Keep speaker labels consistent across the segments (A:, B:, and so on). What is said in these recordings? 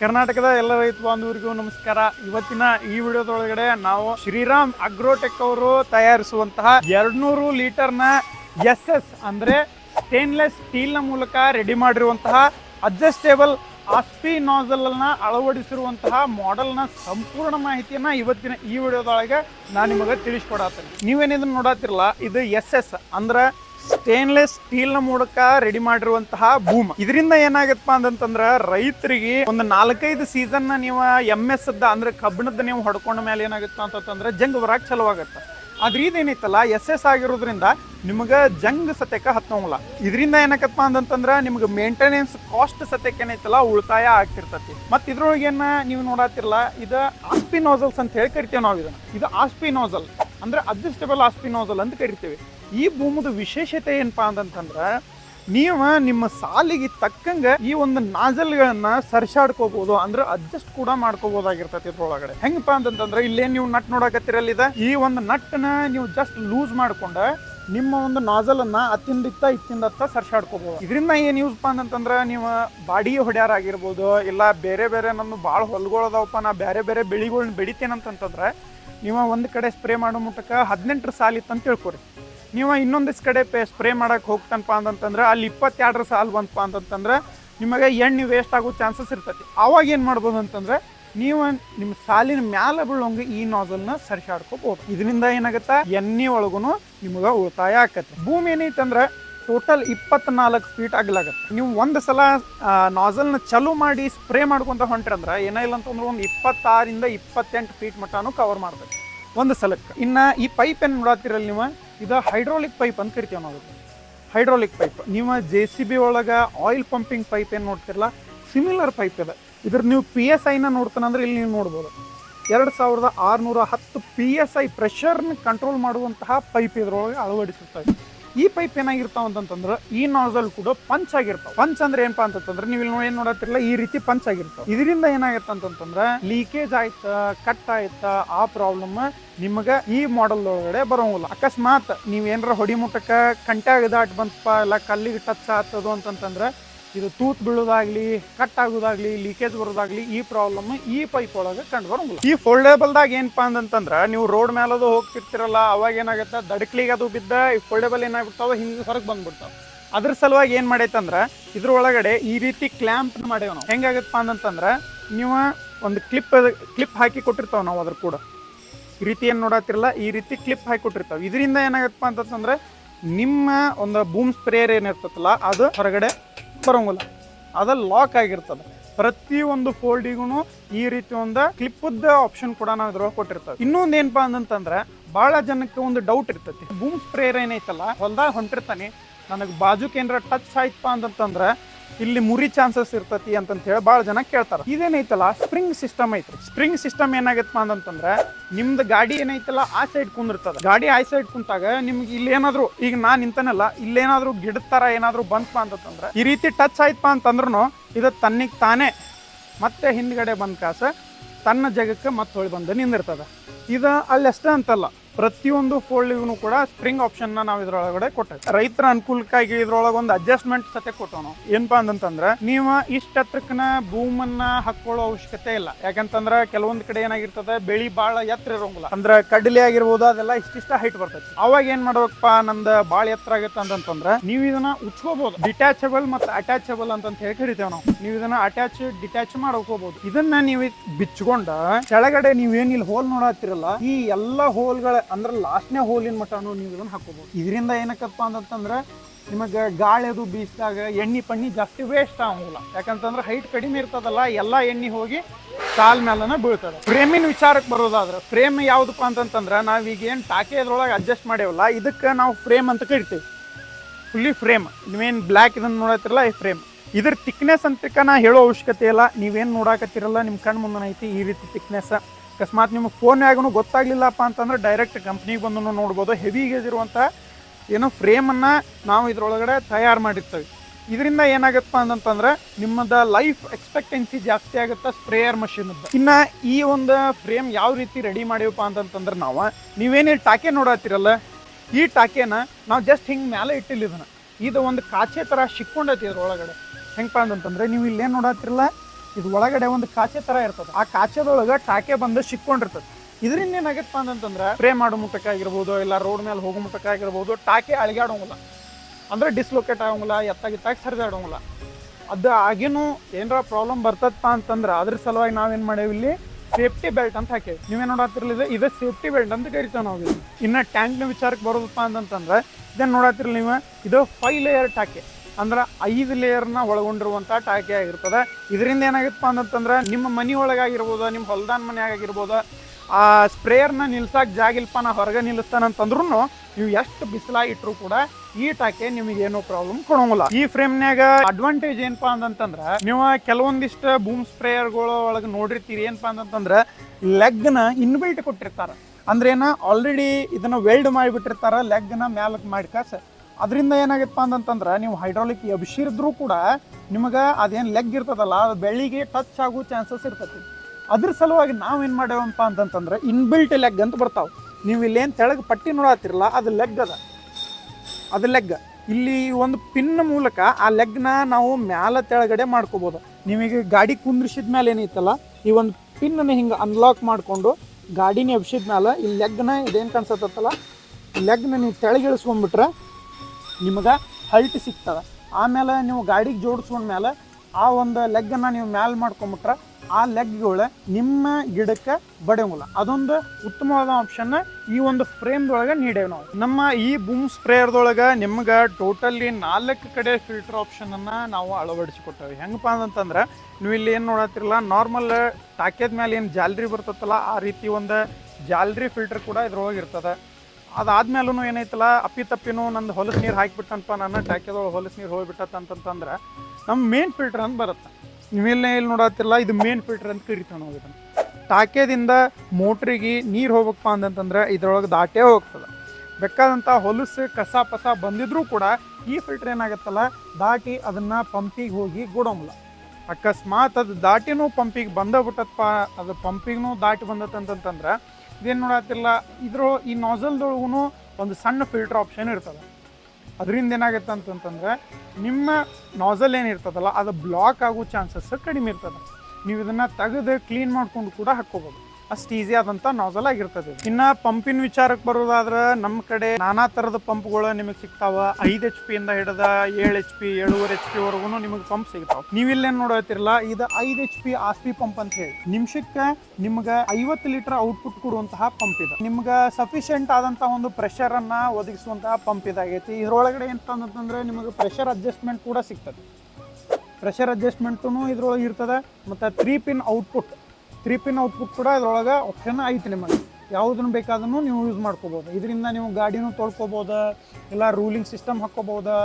A: ಕರ್ನಾಟಕದ ಎಲ್ಲ ರೈತ ಬಾಂಧವರಿಗೂ ನಮಸ್ಕಾರ. ಇವತ್ತಿನ ಈ ವಿಡಿಯೋದೊಳಗಡೆ ನಾವು ಶ್ರೀರಾಮ್ ಅಗ್ರೋಟೆಕ್ ಅವರು ತಯಾರಿಸುವಂತಹ ಎರಡ್ನೂರು ಲೀಟರ್ನ ಎಸ್ ಎಸ್ ಅಂದ್ರೆ ಸ್ಟೇನ್ಲೆಸ್ ಸ್ಟೀಲ್ನ ಮೂಲಕ ರೆಡಿ ಮಾಡಿರುವಂತಹ ಅಡ್ಜಸ್ಟೇಬಲ್ ಆಸ್ಪಿ ಅನ್ನ ಅಳವಡಿಸಿರುವಂತಹ ಮಾಡೆಲ್ನ ಸಂಪೂರ್ಣ ಮಾಹಿತಿಯನ್ನ ಇವತ್ತಿನ ಈ ವಿಡಿಯೋದೊಳಗೆ ನಾನು ನಿಮಗೆ ತಿಳಿಸ್ಕೊಡತ್ತೀನಿ. ನೀವೇನಿದ್ರು ನೋಡತ್ತಿರಲ್ಲ ಇದು ಎಸ್ ಎಸ್ ಅಂದ್ರೆ ಸ್ಟೇನ್ಲೆಸ್ ಸ್ಟೀಲ್ನ ಮೂಲಕ ರೆಡಿ ಮಾಡಿರುವಂತಹ ಭೂಮ. ಇದರಿಂದ ಏನಾಗತ್ತಪ್ಪ ಅಂತಂದ್ರ ರೈತರಿಗೆ ಒಂದು ನಾಲ್ಕೈದು ಸೀಸನ್ನ ನೀವು ಎಂ ಎಸ್ ಅಂದ್ರೆ ಕಬ್ಬಿಣದ ನೀವು ಹೊಡ್ಕೊಂಡ ಮೇಲೆ ಏನಾಗುತ್ತೆ ಅಂತಂದ್ರೆ ಜಂಗ್ ಬರಾಕ್ ಚಲೋ ಆಗತ್ತೆ. ಆದ್ರೆ ಇದೇನೈತಲ್ಲ ಎಸ್ ಎಸ್ ಆಗಿರೋದ್ರಿಂದ ನಿಮ್ಗೆ ಜಂಗ್ ಸತ್ಯಕ ಹತ್ತೋಂಗಿಲ್ಲ ಇದರಿಂದ ಏನಕ್ಕಪ್ಪ ಅಂತಂದ್ರೆ ನಿಮ್ಗೆ ಮೇಂಟೆನೆನ್ಸ್ ಕಾಸ್ಟ್ ಸತ್ಯಕ್ಕೆ ಏನೈತಲ್ಲ, ಉಳಿತಾಯ ಆಗ್ತಿರ್ತತಿ. ಮತ್ತೆ ಇದ್ರೊಳಗೇನ ನೀವು ನೋಡತ್ತಿರಲ್ಲ ಇದು ಆಸ್ಪಿ ನೋಸಲ್ಸ್ ಅಂತ ಹೇಳಿ ಕರಿತೇವೆ ನಾವು ಇದನ್ನ. ಇದು ಆಸ್ಪಿ ನೋಸಲ್ ಅಂದ್ರೆ ಅಡ್ಜಸ್ಟಬಲ್ ಆಸ್ಪಿ ನೋಸಲ್ ಅಂತ ಕರಿತೇವೆ. ಈ ಭೂಮದ ವಿಶೇಷತೆ ಏನಪ್ಪಾ ಅಂತಂತಂದ್ರೆ, ನೀವು ನಿಮ್ಮ ಸಾಲಿಗೆ ತಕ್ಕಂಗ ಈ ಒಂದು ನಾಜಲ್ಗಳನ್ನ ಸರಿಸಾಡ್ಕೋಬಹುದು ಅಂದ್ರೆ ಅಡ್ಜಸ್ಟ್ ಕೂಡ ಮಾಡ್ಕೋಬಹುದಾಗಿರ್ತೈತಿ ಇದ್ರೊಳಗಡೆ. ಹೆಂಗಪ್ಪ ಅಂತಂತಂದ್ರೆ ಇಲ್ಲೇನು ನೀವು ನಟ್ ನೋಡಕತ್ತಿರಲ್ಲ ಇದ? ಈ ಒಂದು ನಟ್ನ ನೀವು ಜಸ್ಟ್ ಲೂಸ್ ಮಾಡ್ಕೊಂಡ ನಿಮ್ಮ ಒಂದು ನಾಜಲ್ ಅನ್ನ ಅತ್ತಿಂದಿತ್ತ ಇತ್ತಿಂದತ್ತ ಸರ್ಸಾಡ್ಕೋಬಹುದು ಇದರಿಂದ ಏನ್ ಯೂಸ್ ಅಂತಂದ್ರೆ ನೀವು ಬಾಡಿ ಹೊಡ್ಯಾರ ಆಗಿರ್ಬೋದು ಇಲ್ಲ ಬೇರೆ ಬೇರೆ ನನ್ನ ಭಾಳ ಹೊಲ್ಗೊಳದವಪ್ಪ, ನಾ ಬೇರೆ ಬೇರೆ ಬೆಳಿಗಳನ್ನ ಬೆಳಿತೇನಂತಂತಂದ್ರೆ, ನೀವು ಒಂದು ಕಡೆ ಸ್ಪ್ರೇ ಮಾಡೋ ಮುಟ್ಟಕ ಹದಿನೆಂಟರ ಸಾಲಿತ್ತಂತ ತಿಳ್ಕೊರಿ. ನೀವು ಇನ್ನೊಂದಿಷ್ಟು ಕಡೆ ಪೇ ಸ್ಪ್ರೇ ಮಾಡಕ್ಕೆ ಹೋಗ್ತಾನಪ್ಪ ಅಂತಂತಂದ್ರೆ ಅಲ್ಲಿ ಇಪ್ಪತ್ತೆರಡರ ಸಾಲು ಬಂತಪ್ಪ ಅಂತಂತಂದ್ರೆ ನಿಮಗೆ ಎಣ್ಣೆ ವೇಸ್ಟ್ ಆಗೋ ಚಾನ್ಸಸ್ ಇರ್ತೈತಿ. ಅವಾಗ ಏನು ಮಾಡ್ಬೋದು ಅಂತಂದ್ರೆ ನೀವು ನಿಮ್ಮ ಸಾಲಿನ ಮ್ಯಾಲ ಬೀಳೋಂಗೆ ಈ ನಾಜಲ್ನ ಸರಿಸಾಡ್ಕೋಬಹುದು. ಇದರಿಂದ ಏನಾಗುತ್ತೆ? ಎಣ್ಣೆ ಒಳಗೂ ನಿಮಗೆ ಉಳಿತಾಯ ಆಕತ್ತೆ. ಭೂಮಿ ಏನೈತಂದ್ರೆ ಟೋಟಲ್ ಇಪ್ಪತ್ನಾಲ್ಕು ಫೀಟ್ ಆಗಲಾಗತ್ತೆ ನೀವು ಒಂದು ಸಲ ನಾಜಲ್ನ ಚಲು ಮಾಡಿ ಸ್ಪ್ರೇ ಮಾಡ್ಕೊಂತ ಹೊಂಟ್ರಂದ್ರೆ ಏನಿಲ್ಲ ಅಂತಂದ್ರೆ ಒಂದು ಇಪ್ಪತ್ತಾರಿಂದ ಇಪ್ಪತ್ತೆಂಟು ಫೀಟ್ ಮಟ್ಟನೂ ಕವರ್ ಮಾಡ್ಬೇಕು. ಒಂದು ಸಲಕ್ಕೆ. ಇನ್ನು ಈ ಪೈಪ್ ಏನು ನೋಡತ್ತೀರಲ್ಲ ನೀವು? ಇದು ಹೈಡ್ರೋಲಿಕ್ ಪೈಪ್ ಅಂತ ಕರಿತೀವಿ ನಾವು. Hydraulic pipe. ನೀವು ಜೆ ಸಿ ಬಿ ಒಳಗೆ ಆಯಿಲ್ ಪಂಪಿಂಗ್ ಪೈಪ್ ಏನು ನೋಡ್ತಿರಲ್ಲ ಸಿಮಿಲರ್ ಪೈಪ್ ಇದೆ. ಇದ್ರ ನೀವು ಪಿ ಎಸ್ ಐನ ನೋಡ್ತಾನಂದ್ರೆ ಇಲ್ಲಿ ನೀವು ನೋಡ್ಬೋದು. ಎರಡು ಸಾವಿರದ ಆರುನೂರ ಹತ್ತು ಪಿ ಎಸ್ ಐ ಪ್ರೆಷರ್ನ ಕಂಟ್ರೋಲ್ ಮಾಡುವಂತಹ ಪೈಪ್ ಇದ್ರೊಳಗೆ ಅಳವಡಿಸಿರ್ತಾರೆ ಈ ಪೈಪ್ ಏನಾಗಿರ್ತಾವ ಅಂತಂದ್ರೆ ಈ ನಾಜಲ್ ಕೂಡ ಪಂಚ್ ಆಗಿರ್ತಾವ. ಪಂಚ್ ಅಂದ್ರೆ ಏನಪ್ಪಾ ಅಂತಂದ್ರೆ ನೀವು ಇಲ್ಲಿ ಏನ್ ನೋಡತ್ತಿರಲ್ಲ, ಈ ರೀತಿ ಪಂಚ್ ಆಗಿರ್ತಾವ. ಇದರಿಂದ ಏನಾಗಿರ್ತ ಅಂತಂದ್ರೆ ಲೀಕೇಜ್ ಆಯ್ತ ಕಟ್ ಆಯ್ತ, ಆ ಪ್ರಾಬ್ಲಮ್ ನಿಮಗೆ ಈ ಮಾಡೆಲ್ ಒಳಗಡೆ ಬರೋಂಗಿಲ್ಲ. ಅಕಸ್ಮಾತ್ ನೀವ್ ಏನಾರ ಹೊಡಿ ಮುಟ್ಟಕ ಕಂಟ್ಯಾಗ ದಾಟ್ ಬಂತಪ್ಪ, ಇಲ್ಲ ಕಲ್ಲಿಗೆ ಟಚ್ ಆಗ್ತದೋ ಅಂತಂತಂದ್ರೆ ಇದು ತೂತ್ ಬೀಳೋದಾಗ್ಲಿ ಕಟ್ ಆಗೋದಾಗ್ಲಿ ಲೀಕೇಜ್ ಬರೋದಾಗ್ಲಿ ಈ ಪ್ರಾಬ್ಲಮ್ ಈ ಪೈಪ್ ಒಳಗೆ ಕಂಡು ಬರಂಗಿಲ್ಲ ಈ ಫೋಲ್ಡೇಬಲ್ದಾಗ ಏನಪ್ಪಾ ಅಂತಂದ್ರ ನೀವು ರೋಡ್ ಮೇಲದು ಹೋಗ್ತಿರ್ತಿರಲ್ಲ, ಅವಾಗ ಏನಾಗುತ್ತೆ? ದಡಕ್ಲಿಗೆ ಅದು ಬಿದ್ದ, ಈ ಫೋಲ್ಡೇಬಲ್ ಏನಾಗ್ಬಿಡ್ತಾವ ಹಿಂಗೆ ಹೊರಗೆ ಬಂದ್ಬಿಡ್ತಾವ. ಅದ್ರ ಸಲುವಾಗಿ ಏನು ಮಾಡೈತಂದ್ರೆ ಇದ್ರ ಒಳಗಡೆ ಈ ರೀತಿ ಕ್ಲ್ಯಾಂಪ್ ಮಾಡೇವ್ ನಾವು. ಹೆಂಗಾಗತ್ತಪ್ಪ ಅಂತಂದ್ರೆ ನೀವು ಒಂದು ಕ್ಲಿಪ್ ಕ್ಲಿಪ್ ಹಾಕಿ ಕೊಟ್ಟಿರ್ತಾವೆ ನಾವು ಅದ್ರ ಕೂಡ. ಈ ರೀತಿ ಏನು ನೋಡತ್ತಿರಲ್ಲ ಈ ರೀತಿ ಕ್ಲಿಪ್ ಹಾಕಿ ಕೊಟ್ಟಿರ್ತಾವೆ. ಇದರಿಂದ ಏನಾಗತ್ತಪ್ಪ ಅಂತಂದ್ರೆ ನಿಮ್ಮ ಒಂದು ಬೂಮ್ ಸ್ಪ್ರೇಯರ್ ಏನಿರ್ತದಲ್ಲ ಅದು ಹೊರಗಡೆ ಬರೋಂಗಿಲ್ಲ. ಅದು ಲಾಕ್ ಆಗಿರ್ತದೆ. ಒಂದು ಫೋಲ್ಡಿಗೂ ಈ ರೀತಿ ಒಂದು ಕ್ಲಿಪ್ಪದ ಆಪ್ಷನ್ ಕೂಡ ನಾವು ಇದ್ರೊಳಗೆ ಕೊಟ್ಟಿರ್ತೇವೆ. ಇನ್ನೊಂದು ಏನಪ್ಪಾ ಅಂತಂದ್ರೆ ಭಾಳ ಜನಕ್ಕೆ ಒಂದು ಡೌಟ್ ಇರ್ತೈತಿ. ಬೂಮ್ ಸ್ಪ್ರೇಯರ್ ಏನೈತಲ್ಲ, ಹೊಲ್ದಾಗ ಹೊಂಟಿರ್ತಾನೆ. ನನಗೆ ಬಾಜುಕ್ ಏನಾರ ಟಚ್ ಆಯ್ತಪ್ಪ ಅಂತಂತಂದ್ರೆ ಇಲ್ಲಿ ಮುರಿ ಚಾನ್ಸಸ್ ಇರ್ತತಿ ಅಂತಂತ ಹೇಳಿ ಭಾಳ ಜನ ಕೇಳ್ತಾರೆ. ಇದೇನೈತಲ್ಲ, ಸ್ಪ್ರಿಂಗ್ ಸಿಸ್ಟಮ್ ಐತ್ರಿ. ಸ್ಪ್ರಿಂಗ್ ಸಿಸ್ಟಮ್ ಏನಾಗತ್ತಪ್ಪ ಅಂತಂದ್ರೆ, ನಿಮ್ದು ಗಾಡಿ ಏನೈತಲ್ಲ, ಆ ಸೈಡ್ ಕುಂದಿರ್ತದ. ಗಾಡಿ ಆ ಸೈಡ್ ಕುಂತಾಗ ನಿಮ್ಗೆ ಇಲ್ಲಿ ಏನಾದ್ರು ಈಗ ನಾ ನಿಂತನಲ್ಲ, ಇಲ್ಲೇನಾದ್ರೂ ಗಿಡದ ತರ ಏನಾದ್ರು ಬಂತಪ್ಪ ಅಂತಂದ್ರೆ ಈ ರೀತಿ ಟಚ್ ಆಯ್ತಪ್ಪ ಅಂತಂದ್ರೂ ಇದು ತನ್ನಿಗೆ ತಾನೇ ಮತ್ತೆ ಹಿಂದ್ಗಡೆ ಬಂದ ಕಾಸ ತನ್ನ ಜಗಕ್ಕೆ ಮತ್ತೆ ಹೊಳಿ ಬಂದು ನಿಂದಿರ್ತದ. ಇದು ಅಲ್ಲಷ್ಟೇ ಅಂತಲ್ಲ. ಪ್ರತಿಯೊಂದು ಫೋಲ್ಡಿಗೂ ಕೂಡ ಸ್ಪ್ರಿಂಗ್ ಆಪ್ಷನ್ನ ನಾವು ಇದ್ರೊಳಗಡೆ ಕೊಟ್ಟೆ ರೈತರ ಅನುಕೂಲಕ್ಕಾಗಿ ಇದ್ರೊಳಗೆ ಒಂದು ಅಡ್ಜಸ್ಟ್ಮೆಂಟ್ ಸತೆ ಕೊಟ್ಟವು ನಾವು ಏನಪ್ಪಾ ಅಂತಂದ್ರೆ ನೀವು ಇಷ್ಟ ಹತ್ರಕ್ಕನ ಭೂಮನ್ನ ಹಾಕೊಳ್ಳೋ ಅವಶ್ಯಕತೆ ಇಲ್ಲ. ಯಾಕಂತಂದ್ರೆ ಕೆಲವೊಂದ್ ಕಡೆ ಏನಾಗಿರ್ತದೆ, ಬೆಳಿ ಬಾಳ ಎತ್ತರ ಇರೋಂಗಿಲ್ಲ. ಅಂದ್ರೆ ಕಡ್ಲೆ ಆಗಿರ್ಬೋದು, ಅದೆಲ್ಲ ಇಷ್ಟಿಷ್ಟ ಹೈಟ್ ಬರ್ತೈತಿ. ಅವಾಗ ಏನ್ ಮಾಡ್ಬೇಕಪ್ಪ, ನಂದು ಬಾಳ ಎತ್ತರ ಆಗತ್ತೆ ಅಂತಂದ್ರೆ ನೀವು ಇದನ್ನ ಉಚ್ಕೋಬಹುದು ಡಿಟ್ಯಾಚಬಲ್ ಮತ್ತೆ ಅಟ್ಯಾಚಬಲ್ ಅಂತ ಹೇಳಿ ಕರಿತೇವೆ ನಾವು. ನೀವು ಇದನ್ನ ಅಟ್ಯಾಚ್ ಡಿಟ್ಯಾಚ್ ಮಾಡ್ಕೋಬಹುದು ಇದನ್ನ ನೀವು ಬಿಚ್ಕೊಂಡ, ಕೆಳಗಡೆ ನೀವೇನ್ ಇಲ್ಲಿ ಹೋಲ್ ನೋಡತ್ತಿರಲ್ಲ ಈ ಎಲ್ಲಾ ಹೋಲ್ಗಳ ಅಂದ್ರೆ ಲಾಸ್ಟ್ನೇ ಹೋಲಿನ ಮಟನು ನೀವು ಇದನ್ನ ಹಾಕೋಬಹುದು ಇದರಿಂದ ಏನಕ್ಕಪ್ಪ ಅಂತಂದ್ರೆ ನಿಮಗೆ ಗಾಳಿ ಅದು ಬೀಸಿದಾಗ ಎಣ್ಣೆ ಪಣ್ಣಿ ಜಾಸ್ತಿ ವೇಸ್ಟ್ ಆಗಂಗಿಲ್ಲ ಯಾಕಂತಂದ್ರೆ ಹೈಟ್ ಕಡಿಮೆ ಇರ್ತದಲ್ಲ, ಎಲ್ಲ ಎಣ್ಣೆ ಹೋಗಿ ಸಾಲ್ ಮೇಲನ ಬೀಳ್ತದೆ. ಫ್ರೇಮಿನ ವಿಚಾರಕ್ಕೆ ಬರೋದಾದ್ರೆ ಫ್ರೇಮ್ ಯಾವ್ದಪ್ಪ ಅಂತಂತಂದ್ರೆ ಈಗ ಏನು ಟಾಕೆ ಅದ್ರೊಳಗೆ ಅಡ್ಜಸ್ಟ್ ಮಾಡೇವಲ್ಲ ಇದಕ್ಕೆ ನಾವು ಫ್ರೇಮ್ ಅಂತ ಕರಿತೀವಿ. ಫುಲ್ಲಿ ಫ್ರೇಮ್ ನೀವೇನು ಬ್ಲ್ಯಾಕ್ ಇದನ್ನು ನೋಡತ್ತಿರಲ್ಲ, ಈ ಫ್ರೇಮ್ ಇದ್ರ ತಿಕ್ನೆಸ್ ಅಂತ ನಾ ಹೇಳೋ ಅವಶ್ಯಕತೆ ಇಲ್ಲ. ನೀವೇನು ನೋಡಾಕತ್ತಿರಲ್ಲ ನಿಮ್ಮ ಕಣ್ಣು ಮುಂದೆ ಐತಿ ಈ ರೀತಿ ತಿಕ್ನೆಸ್ ಅಕಸ್ಮಾತ್ ನಿಮಗೆ ಫೋನ್ಯಾಗೂ ಗೊತ್ತಾಗ್ಲಿಲ್ಲಪ್ಪ ಅಂತಂದ್ರೆ ಡೈರೆಕ್ಟ್ ಕಂಪ್ನಿಗೆ ಬಂದು ನೋಡ್ಬೋದು. ಹೆವಿ ಗೇಜ್ ಇರುವಂಥ ಏನೋ ಫ್ರೇಮನ್ನು ನಾವು ಇದರೊಳಗಡೆ ತಯಾರು ಮಾಡಿರ್ತೇವೆ. ಇದರಿಂದ ಏನಾಗತ್ತಪ್ಪ ಅಂತಂತಂದ್ರೆ ನಿಮ್ಮದ ಲೈಫ್ ಎಕ್ಸ್ಪೆಕ್ಟೆನ್ಸಿ ಜಾಸ್ತಿ ಆಗುತ್ತೆ ಸ್ಪ್ರೇಯರ್ ಮಷಿನ್ ಇನ್ನು ಈ ಒಂದು ಫ್ರೇಮ್ ಯಾವ ರೀತಿ ರೆಡಿ ಮಾಡಿವಪ್ಪ ಅಂತಂತಂದ್ರೆ ನಾವು, ನೀವೇನು ಟಾಕೆ ನೋಡತ್ತಿರಲ್ಲ ಈ ಟಾಕೆನ ನಾವು ಜಸ್ಟ್ ಹಿಂಗೆ ಮೇಲೆ ಇಟ್ಟಿಲ್ಲ ಇದನ್ನ. ಇದು ಒಂದು ಕಾಚೆ ಥರ ಸಿಕ್ಕೊಂಡೈತಿ ಇದ್ರೊಳಗಡೆ. ಹೆಂಗಪ್ಪ ಅಂತಂತಂದ್ರೆ ನೀವು ಇಲ್ಲೇನು ನೋಡತ್ತಿರಲ್ಲ ಇದು ಒಳಗಡೆ ಒಂದು ಕಾಚೆ ತರ ಇರ್ತದೆ. ಆ ಕಾಚೆದೊಳಗೆ ಟಾಕೆ ಬಂದು ಸಿಕ್ಕೊಂಡಿರ್ತದೆ. ಇದರಿಂದ ಏನಾಗತ್ತಪ್ಪ ಅಂತಂದ್ರೆ ಪ್ರೇ ಮಾಡೋ ಮುಟ್ಟಕ ಆಗಿರ್ಬೋದು, ಇಲ್ಲ ರೋಡ್ ಮೇಲೆ ಹೋಗೋ ಮುಟ್ಟಕ ಆಗಿರ್ಬೋದು, ಟಾಕೆ ಅಳಿಗಾಡೋಂಗಿಲ್ಲ ಅಂದ್ರೆ ಡಿಸ್ಲೊಕೇಟ್ ಆಗೋಂಗಿಲ್ಲ ಎತ್ತಾಗಿತ್ತಾಗಿ ಸರಿದಾಡೋಂಗಿಲ್ಲ. ಅದು ಆಗಿನೂ ಏನರ ಪ್ರಾಬ್ಲಮ್ ಬರ್ತದಪ್ಪ ಅಂತಂದ್ರೆ ಅದ್ರ ಸಲುವಾಗಿ ನಾವೇನು ಮಾಡೇವಿ ಇಲ್ಲಿ? ಸೇಫ್ಟಿ ಬೆಲ್ಟ್ ಅಂತ ಹಾಕೇವಿ. ನೀವೇನು ನೋಡಾತಿರ್ಲಿಲ್ಲ ಇದು? ಸೇಫ್ಟಿ ಬೆಲ್ಟ್ ಅಂತ ಕರಿತೇವೆ ನಾವು ಇನ್ನ ಟ್ಯಾಂಕ್ನ ವಿಚಾರಕ್ಕೆ ಬರೋದಪ್ಪ ಅಂತಂತಂದ್ರೆ ಇದನ್ನು ನೋಡತ್ತಿರಲಿ ನೀವು? ಇದು ಫೈವ್ ಲೇಯರ್ ಟಾಕೆ. ಅಂದ್ರೆ ಐದು ಲೇಯರ್ನ ಒಳಗೊಂಡಿರುವಂಥ ಟಾಕಿ ಆಗಿರ್ತದೆ. ಇದರಿಂದ ಏನಾಗುತ್ತಪ್ಪ ಅಂತಂದ್ರೆ ನಿಮ್ಮ ಮನೆ ಒಳಗಾಗಿರ್ಬೋದು, ನಿಮ್ಮ ಹೊಲ್ದಾನ್ ಮನೆಯಾಗಿರ್ಬೋದು ಆ ಸ್ಪ್ರೇಯರ್ನ ನಿಲ್ಸಕ್ಕೆ ಜಾಗಿಲ್ಪ ನಾ ಹೊರಗೆ ನಿಲ್ಲಿಸ್ತಾನಂತಂದ್ರೂ ನೀವು ಎಷ್ಟು ಬಿಸಿಲಾಗಿ ಇಟ್ಟರು ಕೂಡ ಈ ಟಾಕೆ ನಿಮಗೆ ಏನೋ ಪ್ರಾಬ್ಲಮ್ ಕೊಡೋಂಗಿಲ್ಲ. ಈ ಫ್ರೇಮ್ನ್ಯಾಗ ಅಡ್ವಾಂಟೇಜ್ ಏನಪ್ಪಾ ಅಂತಂದ್ರೆ ನೀವು ಕೆಲವೊಂದಿಷ್ಟು ಬೂಮ್ ಸ್ಪ್ರೇಯರ್ಗಳ ಒಳಗೆ ನೋಡಿರ್ತೀರಿ. ಏನಪ್ಪಾ ಅಂತಂತಂದ್ರೆ ಲೆಗ್ನ ಇನ್ಬಿಲ್ಟ್ ಕೊಟ್ಟಿರ್ತಾರೆ. ಅಂದ್ರೆ ಏನ ಆಲ್ರೆಡಿ ಇದನ್ನ ವೆಲ್ಡ್ ಮಾಡಿಬಿಟ್ಟಿರ್ತಾರ ಲೆಗ್ನ ಮ್ಯಾಲಕ್ ಮಾಡ್ಕಾಸ ಅದರಿಂದ ಏನಾಗತ್ತಪ್ಪ ಅಂತಂದ್ರೆ ನೀವು ಹೈಡ್ರಾಲಿಕ್ ಎಬ್ಸಿರಿದ್ರೂ ಕೂಡ ನಿಮಗೆ ಅದೇನು ಲೆಗ್ ಇರ್ತದಲ್ಲ, ಅದು ಬೆಳ್ಳಿಗೆ ಟಚ್ ಆಗೋ ಚಾನ್ಸಸ್ ಇರ್ತೈತಿ. ಅದ್ರ ಸಲುವಾಗಿ ನಾವು ಏನು ಮಾಡ್ಯಾವಪ್ಪ ಅಂತಂತಂದ್ರೆ ಇನ್ಬಿಲ್ಟ್ ಲೆಗ್ ಅಂತ ಬರ್ತಾವೆ. ನೀವು ಇಲ್ಲೇನು ತೆಳಗೆ ಪಟ್ಟಿ ನೋಡತ್ತಿರಲ್ಲ ಅದು ಲೆಗ್ ಅದ. ಅದು ಲೆಗ್ ಇಲ್ಲಿ ಒಂದು ಪಿನ್ ಮೂಲಕ ಆ ಲೆಗ್ನ ನಾವು ಮ್ಯಾಲ ತೆಳಗಡೆ ಮಾಡ್ಕೋಬೋದು. ನೀವೀಗ ಗಾಡಿ ಕುಂದ್ರಿಸಿದ ಮೇಲೆ ಏನೈತಲ್ಲ, ಈ ಒಂದು ಪಿನ್ನ ಹಿಂಗೆ ಅನ್ಲಾಕ್ ಮಾಡಿಕೊಂಡು ಗಾಡಿನ ಎಬ್ಸಿದ ಮೇಲೆ ಈ ಲೆಗ್ನ ಇದೇನು ಕಾಣಿಸತ್ತಲ್ಲ ಲೆಗ್ನ ನೀವು ತೆಳಗಿಳಿಸ್ಕೊಂಡ್ಬಿಟ್ರೆ ನಿಮಗೆ ಹಲ್ಟ್ ಸಿಗ್ತದೆ. ಆಮೇಲೆ ನೀವು ಗಾಡಿಗೆ ಜೋಡಿಸ್ಕೊಂಡ್ಮೇಲೆ ಆ ಒಂದು ಲೆಗ್ಗನ್ನು ನೀವು ಮ್ಯಾಲ್ ಮಾಡ್ಕೊಂಬಿಟ್ರೆ ಆ ಲೆಗ್ಗಳು ನಿಮ್ಮ ಗಿಡಕ್ಕೆ ಬಡಿಯೋಂಗಿಲ್ಲ. ಅದೊಂದು ಉತ್ತಮವಾದ ಆಪ್ಷನ್ ಈ ಒಂದು ಫ್ರೇಮ್ದೊಳಗೆ ನೀಡೇವೆ ನಾವು. ನಮ್ಮ ಈ ಬೂಮ್ ಸ್ಪ್ರೇಯರ್ದೊಳಗೆ ನಿಮ್ಗೆ ಟೋಟಲಿ ನಾಲ್ಕು ಕಡೆ ಫಿಲ್ಟರ್ ಆಪ್ಷನನ್ನು ನಾವು ಅಳವಡಿಸಿಕೊಟ್ಟೇವೆ. ಹೆಂಗಪ್ಪ ಅಂತಂದ್ರೆ ನೀವು ಇಲ್ಲಿ ಏನು ನೋಡತ್ತಿರಲ್ಲ, ನಾರ್ಮಲ್ ಟಾಕ್ಯದ ಮೇಲೆ ಏನು ಜಾಲ್ರಿ ಬರ್ತತ್ತಲ್ಲ, ಆ ರೀತಿ ಒಂದು ಜಾಲ್ರಿ ಫಿಲ್ಟರ್ ಕೂಡ ಇದ್ರೊಳಗೆ ಇರ್ತದೆ. ಅದಾದ್ಮೇಲೂ ಏನೈತಲ್ಲ, ಅಪ್ಪಿ ತಪ್ಪಿನೂ ನಂದು ಹೊಲಸು ನೀರು ಹಾಕಿಬಿಟ್ಟಂತಪ್ಪ ನನ್ನ ಟ್ಯಾಕೆದೊಳಗೆ ಹೊಲಸು ನೀರು ಹೋಗ್ಬಿಟ್ಟತ್ತ ಅಂತಂತಂದ್ರೆ ನಮ್ಮ ಮೇನ್ ಫಿಲ್ಟರ್ ಅಂತ ಬರುತ್ತೆ. ನೀವೆಲ್ಲ ಇಲ್ಲಿ ನೋಡತ್ತಿಲ್ಲ ಇದು ಮೇನ್ ಫಿಲ್ಟರ್ ಅಂತ ಕರಿತಾವೆ ನಾವು ಇದನ್ನು. ಟಾಕೆದಿಂದ ಮೋಟ್ರಿಗೆ ನೀರು ಹೋಗ್ಬೇಕಪ್ಪ ಅಂತಂತಂದ್ರೆ ಇದ್ರೊಳಗೆ ದಾಟೇ ಹೋಗ್ತದೆ. ಬೇಕಾದಂಥ ಹೊಲಸು ಕಸ ಪಸ ಬಂದಿದ್ರೂ ಕೂಡ ಈ ಫಿಲ್ಟರ್ ಏನಾಗುತ್ತಲ್ಲ, ದಾಟಿ ಅದನ್ನು ಪಂಪಿಗೆ ಹೋಗಿ ಗುಡೋಂಗಿಲ್ಲ ಅಕಸ್ಮಾತ್ ಅದು ದಾಟಿನೂ ಪಂಪಿಗೆ ಬಂದಬಿಟ್ಟಪ್ಪ ಅದು ಪಂಪಿಗೂ ದಾಟಿ ಬಂದತ್ತಂತಂದ್ರೆ ಇದೇನು ನೋಡತ್ತಿಲ್ಲ ಇದ್ರ ಈ ನಾಸಲ್ದೊಳಗೂ ಒಂದು ಸಣ್ಣ ಫಿಲ್ಟರ್ ಆಪ್ಷನ್ ಇರ್ತದೆ. ಅದರಿಂದ ಏನಾಗುತ್ತೆ ಅಂತಂತಂದರೆ, ನಿಮ್ಮ ನಾಸಲ್ ಏನಿರ್ತದಲ್ಲ ಅದು ಬ್ಲಾಕ್ ಆಗೋ ಚಾನ್ಸಸ್ ಕಡಿಮೆ ಇರ್ತದೆ. ನೀವು ಇದನ್ನು ತೆಗೆದು ಕ್ಲೀನ್ ಮಾಡಿಕೊಂಡು ಕೂಡ ಹಾಕ್ಕೋಬೋದು. ಅಷ್ಟು ಈಸಿ ಆದಂಥ ನಾಜಲ್ ಆಗಿರ್ತದೆ. ಇನ್ನು ಪಂಪಿನ ವಿಚಾರಕ್ಕೆ ಬರೋದಾದ್ರೆ ನಮ್ಮ ಕಡೆ ನಾನಾ ಥರದ ಪಂಪ್ಗಳು ನಿಮಗೆ ಸಿಗ್ತಾವ. ಐದು ಎಚ್ ಪಿ ಇಂದ ಹಿಡಿದ ಏಳು ಎಚ್ ಪಿ ಏಳುವರೆ ಎಚ್ ಪಿ ವರೆಗೂ ನಿಮಗೆ ಪಂಪ್ ಸಿಗ್ತಾವ. ನೀವಿಲ್ಲೇನು ನೋಡತ್ತಿರಲ್ಲ ಇದು ಐದು ಎಚ್ ಪಿ ಆಸ್ಪಿ ಪಂಪ್ ಅಂತ ಹೇಳಿ. ನಿಮಿಷಕ್ಕೆ ನಿಮ್ಗೆ ಐವತ್ತು ಲೀಟರ್ ಔಟ್ಪುಟ್ ಕೊಡುವಂತಹ ಪಂಪ್ ಇದೆ. ನಿಮ್ಗೆ ಸಫಿಶಿಯೆಂಟ್ ಆದಂತಹ ಒಂದು ಪ್ರೆಷರ್ ಅನ್ನ ಒದಗಿಸುವಂತಹ ಪಂಪ್ ಇದಾಗೈತಿ. ಇದ್ರೊಳಗಡೆ ಅಂತಂದ್ರೆ ನಿಮಗೆ ಪ್ರೆಷರ್ ಅಡ್ಜಸ್ಟ್ಮೆಂಟ್ ಕೂಡ ಸಿಗ್ತದೆ. ಪ್ರೆಷರ್ ಅಡ್ಜಸ್ಟ್ಮೆಂಟು ಇದ್ರೊಳಗೆ ಇರ್ತದೆ, ಮತ್ತು three pin output three pin output ಕೂಡ ಅದರೊಳಗೆ ಆಪ್ಷನ್ ಐತಿ ನಿಮಗೆ. ಯಾವುದನ್ನು ಬೇಕಾದನ್ನು ನೀವು ಯೂಸ್ ಮಾಡ್ಕೋಬೋದು. ಇದರಿಂದ ನೀವು ಗಾಡಿನೂ ತೊಳ್ಕೊಬೋದು, ಇಲ್ಲ ರೂಲಿಂಗ್ ಸಿಸ್ಟಮ್ ಹಾಕ್ಕೋಬೋದು,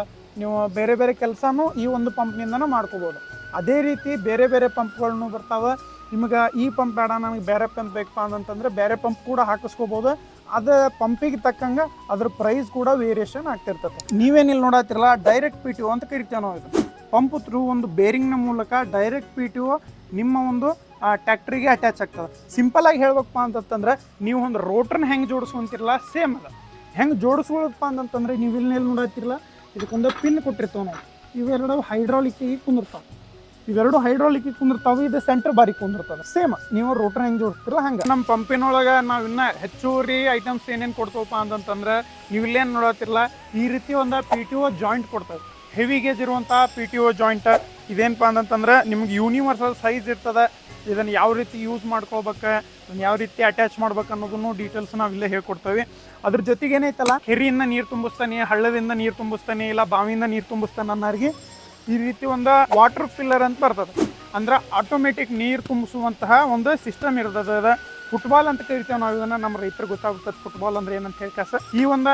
A: ನೀವು ಬೇರೆ ಬೇರೆ ಕೆಲಸನೂ ಈ ಒಂದು ಪಂಪ್ನಿಂದನೂ ಮಾಡ್ಕೋಬೋದು. ಅದೇ ರೀತಿ ಬೇರೆ ಬೇರೆ ಪಂಪ್ಗಳನ್ನು ಬರ್ತಾವೆ. ನಿಮಗೆ ಈ ಪಂಪ್ ಬೇಡ, ನಮಗೆ ಬೇರೆ ಪಂಪ್ ಬೇಕಪ್ಪ ಅಂತಂದರೆ ಬೇರೆ ಪಂಪ್ ಕೂಡ ಹಾಕಿಸ್ಕೋಬೋದು. ಅದು ಪಂಪಿಗೆ ತಕ್ಕಂಗೆ ಅದ್ರ ಪ್ರೈಸ್ ಕೂಡ ವೇರಿಯೇಷನ್ ಆಗ್ತಿರ್ತದೆ ನೀವೇನಿಲ್ಲ ನೋಡತ್ತಿರಲ್ಲ ಡೈರೆಕ್ಟ್ ಪಿ ಟಿ ಒ ಅಂತ ಕರಿತೇವೆ ನಾವು ಇದು. ಪಂಪ್ ಥ್ರೂ ಒಂದು ಬೇರಿಂಗ್ನ ಮೂಲಕ ಡೈರೆಕ್ಟ್ ಪಿ ಟಿ ಒ ನಿಮ್ಮ ಒಂದು ಟ್ಯಾಕ್ಟ್ರಿಗೆ ಅಟ್ಯಾಚ್ ಆಗ್ತದೆ. ಸಿಂಪಲ್ ಆಗಿ ಹೇಳ್ಬೇಕಪ್ಪ ಅಂತಂತಂದ್ರೆ, ನೀವು ಒಂದು ರೋಟ್ರನ್ನ ಹೆಂಗೆ ಜೋಡಿಸ್ಕೊಂತಿರಲ್ಲ ಸೇಮ್ ಅದ. ಹೆಂಗೆ ಜೋಡಿಸ್ಕೊಳಪ್ಪ ಅಂತಂದ್ರೆ ನೀವು ಇಲ್ಲಿ ನೋಡತ್ತಿರಲ್ಲ ಇದಕ್ಕೊಂದು ಪಿನ್ ಕೊಟ್ಟಿರ್ತೇವೆ ನಾವು. ಇವೆರಡು ಹೈಡ್ರಾಲಿಕ್ಕಿಗೆ ಕುಂದಿರ್ತಾವೆ. ಇವೆರಡು ಹೈಡ್ರಾಲಿಕ್ ಕುಂದಿರ್ತಾವೆ, ಇದು ಸೆಂಟರ್ ಬಾರಿ ಕುಂದಿರ್ತದೆ. ಸೇಮ್ ನೀವು ರೋಟರ್ ಹೆಂಗೆ ಜೋಡಿಸ್ತಿರಲ್ಲ, ಹಂಗೆ. ನಮ್ಮ ಪಂಪಿನೊಳಗೆ ನಾವು ಇನ್ನ ಹೆಚ್ಚುವರಿ ಐಟಮ್ಸ್ ಏನೇನು ಕೊಡ್ತವಪ್ಪ ಅಂತಂತಂದ್ರೆ, ನೀವು ಇಲ್ಲೇನು ನೋಡತ್ತಿರಲ್ಲ, ಈ ರೀತಿ ಒಂದು ಪಿ ಟಿ ಒ ಜಾಯಿಂಟ್ ಕೊಡ್ತೇವೆ. ಹೆವಿ ಗೇಜ್ ಇರುವಂಥ ಪಿ ಟಿ ಒ ಜಾಯಿಂಟ್ ಇದೇನಪ್ಪ ಅಂತಂದ್ರೆ ನಿಮ್ಗೆ ಯೂನಿವರ್ಸಲ್ ಸೈಜ್ ಇರ್ತದೆ. ಇದನ್ನು ಯಾವ ರೀತಿ ಯೂಸ್ ಮಾಡ್ಕೋಬೇಕು ಇದನ್ನ ಯಾವ ರೀತಿ ಅಟ್ಯಾಚ್ ಮಾಡ್ಬೇಕು ಅನ್ನೋದನ್ನು ಡೀಟೇಲ್ಸ್ ನಾವು ಇಲ್ಲೇ ಹೇಳ್ಕೊಡ್ತೇವೆ. ಅದ್ರ ಜೊತೆಗೆ ಏನೈತಲ್ಲ, ಕೆರೆಯಿಂದ ನೀರು ತುಂಬಿಸ್ತಾನೆ, ಹಳ್ಳದಿಂದ ನೀರು ತುಂಬಿಸ್ತಾನೆ, ಇಲ್ಲ ಬಾವಿಯಿಂದ ನೀರು ತುಂಬಿಸ್ತಾನೆ ಅನ್ನೋರಿಗೆ ಈ ರೀತಿ ಒಂದು ವಾಟರ್ ಫಿಲ್ಲರ್ ಅಂತ ಬರ್ತದೆ. ಅಂದ್ರೆ ಆಟೋಮೆಟಿಕ್ ನೀರು ತುಂಬಿಸುವಂತಹ ಒಂದು ಸಿಸ್ಟಮ್ ಇರ್ತದೆ. ಫುಟ್ಬಾಲ್ ಅಂತ ಕರಿತೇವೆ ನಾವು ಇದನ್ನ ನಮ್ಮ ರೈತರಿಗೆ ಗೊತ್ತಾಗ್ತದೆ ಫುಟ್ಬಾಲ್ ಅಂದ್ರೆ ಏನಂತ ಹೇಳಿ ಕಾಸ ಈ ಒಂದು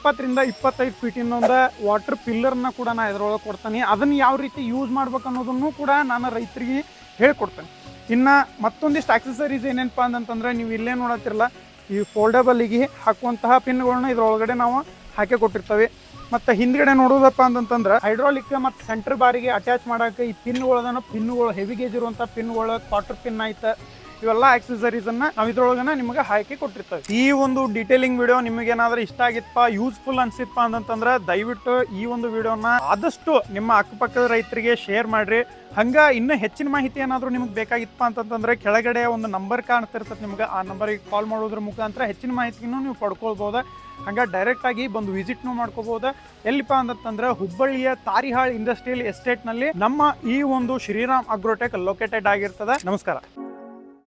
A: ಇಪ್ಪತ್ತರಿಂದ ಇಪ್ಪತ್ತೈದು ಫೀಟಿನ ಒಂದು ವಾಟರ್ ಪಿಲ್ಲರ್ನ ಕೂಡ ನಾನು ಇದ್ರೊಳಗೆ ಕೊಡ್ತೀನಿ. ಅದನ್ನು ಯಾವ ರೀತಿ ಯೂಸ್ ಮಾಡ್ಬೇಕು ಅನ್ನೋದನ್ನು ಕೂಡ ನಾನು ರೈತರಿಗೆ ಹೇಳ್ಕೊಡ್ತೇನೆ. ಇನ್ನು ಮತ್ತೊಂದಿಷ್ಟು ಆಕ್ಸೆಸರೀಸ್ ಏನೇನಪ್ಪ ಅಂತಂದ್ರೆ ನೀವು ಇಲ್ಲೇ ನೋಡತ್ತಿರಲ್ಲ, ಈ ಫೋಲ್ಡಬಲಿಗೆ ಹಾಕುವಂತಹ ಪಿನ್ಗಳನ್ನ ಇದ್ರೊಳಗಡೆ ನಾವು ಹಾಕಿ ಕೊಟ್ಟಿರ್ತೇವೆ. ಮತ್ತು ಹಿಂದ್ಗಡೆ ನೋಡೋದಪ್ಪ ಅಂತಂತಂದ್ರೆ ಹೈಡ್ರಾಲಿಕ್ ಮತ್ತು ಸೆಂಟ್ರ್ ಬಾರಿಗೆ ಅಟ್ಯಾಚ್ ಮಾಡೋಕೆ ಈ ಪಿನ್ಗಳದನ್ನು ಪಿನ್ಗಳು ಹೆವಿ ಗೇಜ್ ಇರುವಂಥ ಪಿನ್ಗಳು ಕ್ವಾರ್ಟರ್ ಪಿನ್ ಆಯ್ತು ಇವೆಲ್ಲ ಆಕ್ಸೆಸರೀಸ್ ಅನ್ನ ನಾವು ಇದ್ರೊಳಗನ ನಿಮಗೆ ಹಾಕಿ ಕೊಟ್ಟಿರ್ತೇವೆ. ಈ ಒಂದು ಡೀಟೇಲಿಂಗ್ ವಿಡಿಯೋ ನಿಮಗೆ ಏನಾದ್ರೂ ಇಷ್ಟ ಆಗಿತ್ತಪ್ಪ ಯೂಸ್ಫುಲ್ ಅನ್ಸಿತ್ಪ ಅಂತಂದ್ರೆ ದಯವಿಟ್ಟು ಈ ಒಂದು ವಿಡಿಯೋನ ಆದಷ್ಟು ನಿಮ್ಮ ಅಕ್ಕಪಕ್ಕದ ರೈತರಿಗೆ ಶೇರ್ ಮಾಡ್ರಿ. ಹಂಗ ಇನ್ನೂ ಹೆಚ್ಚಿನ ಮಾಹಿತಿ ಏನಾದರೂ ನಿಮ್ಗೆ ಬೇಕಾಗಿತ್ತಪ್ಪ ಅಂತಂತಂದ್ರೆ ಕೆಳಗಡೆ ಒಂದು ನಂಬರ್ ಕಾಣ್ತಿರ್ತದೆ ನಿಮ್ಗೆ. ಆ ನಂಬರಿಗೆ ಕಾಲ್ ಮಾಡೋದ್ರ ಮುಖಾಂತರ ಹೆಚ್ಚಿನ ಮಾಹಿತಿನೂ ನೀವು ಪಡ್ಕೊಳ್ಬೋದು. ಹಂಗೆ ಡೈರೆಕ್ಟಾಗಿ ಬಂದು ವಿಸಿಟ್ನು ಮಾಡ್ಕೋಬಹುದು ಎಲ್ಲಿಪ್ಪ ಅಂತಂದ್ರೆ ಹುಬ್ಬಳ್ಳಿಯ ತಾರಿಹಾಳ್ ಇಂಡಸ್ಟ್ರಿಯಲ್ ಎಸ್ಟೇಟ್ನಲ್ಲಿ ನಮ್ಮ ಈ ಒಂದು ಶ್ರೀರಾಮ್ ಅಗ್ರೋಟೆಕ್ ಲೊಕೇಟೆಡ್ ಆಗಿರ್ತದೆ. ನಮಸ್ಕಾರ.